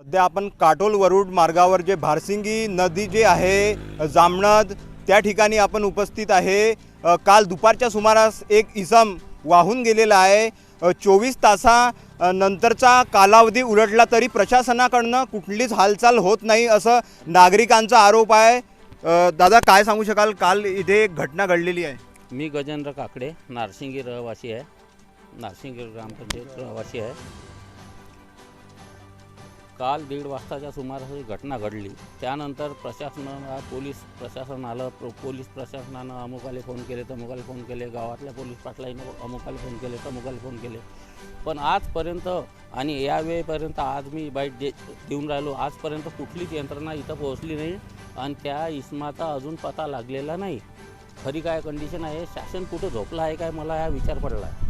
सध्या आपण काटोल वरुड मार्गावर जे भारसिंगी नदी जे आहे जामणद त्या ठिकाणी आपण उपस्थित आहे. काल दुपारच्या सुमारास एक इसम वाहून गेलेला आहे. चोवीस तासा नंतरचा कालावधी उलटला तरी प्रशासनाकडनं कुठलीच हालचाल होत नाही असं नागरिकांचा आरोप आहे. दादा काय सांगू शकाल? काल इथे एक घटना घडलेली आहे. मी गजेंद्र काकडे नारसिंगी रहिवासी आहे. नारसिंगी ग्रामपंचायत रहिवासी आहे. काल दीड वाजताच्या सुमारास ही घटना घडली. त्यानंतर प्रशासनाला पोलीस प्रशासन आलं प्र पोलीस प्रशासनानं अमुकाले फोन केले तर तमुकाले फोन केले गावातल्या पोलीस पाटलाईनं अमुकाले फोन केले तर तमुकाले फोन केले. पण आजपर्यंत आणि या वेळेपर्यंत आज मी बाईट दे देऊन राहिलो आजपर्यंत कुठलीच यंत्रणा इथं पोहोचली नाही आणि त्या इस्माचा अजून पता लागलेला नाही. खरी काय कंडिशन आहे? शासन कुठं झोपलं आहे काय? मला हा विचार पडला आहे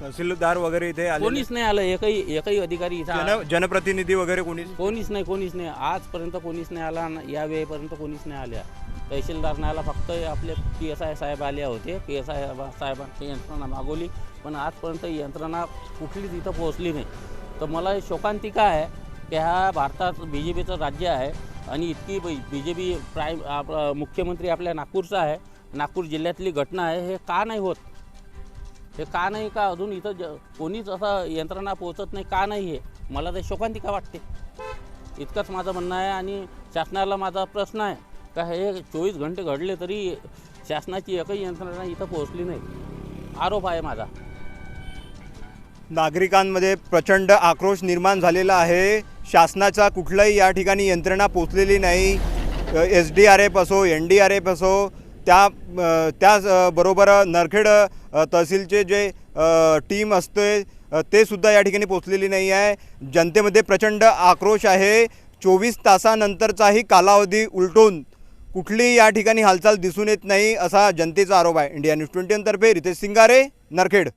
तहसीलदार वगैरे इथे आले कोणीच नाही आलं. एकही एकही अधिकारी इथं जन जनप्रतिनिधी वगैरे कोणी कोणीच नाही कोणीच नाही. आजपर्यंत कोणीच नाही आला आणि या वेळेपर्यंत कोणीच नाही आल्या. तहसीलदार नाही आला. फक्त आपले पी एस आय साहेब आले होते. पी एस आय साहेबांची यंत्रणा मागवली. पण आजपर्यंत ही यंत्रणा कुठलीच इथं पोहोचली नाही. तर मला हे शोकांतिका आहे की हा भारतात बी जे पीचं राज्य आहे आणि इतकी बी जे पी प्राईम आप मुख्यमंत्री आपल्या नागपूरचा आहे. नागपूर जिल्ह्यातली घटना आहे. हे का नाही होत? हे का नाही का अजून इथं ज कोणीच असं यंत्रणा पोहोचत नाही का नाही हे? मला ते शोकांतिका वाटते. इतकंच माझं म्हणणं आहे आणि शासनाला माझा प्रश्न आहे. का हे चोवीस घंटे घडले तरी शासनाची एकही यंत्रणा इथं पोहोचली नाही. आरोप आहे माझा. नागरिकांमध्ये प्रचंड आक्रोश निर्माण झालेला आहे. शासनाचा कुठलाही या ठिकाणी यंत्रणा पोचलेली नाही. एस डी आर एफ असो एन डी आर एफ असो त्या त्याचबरोबर त्याच बरोबर नरखेड तहसीलचे जे टीम असते ते सुद्धा या ठिकाणी पोचलेली नाही आहे. जनतेमध्ये प्रचंड आक्रोश आहे. चोवीस तासानंतरचाही कालावधी उलटून कुठलीही या ठिकाणी हालचाल दिसून येत नाही असा जनतेचा आरोप आहे. इंडिया न्यूज ट्वेंटी तर्फे रितेश सिंगारे नरखेड.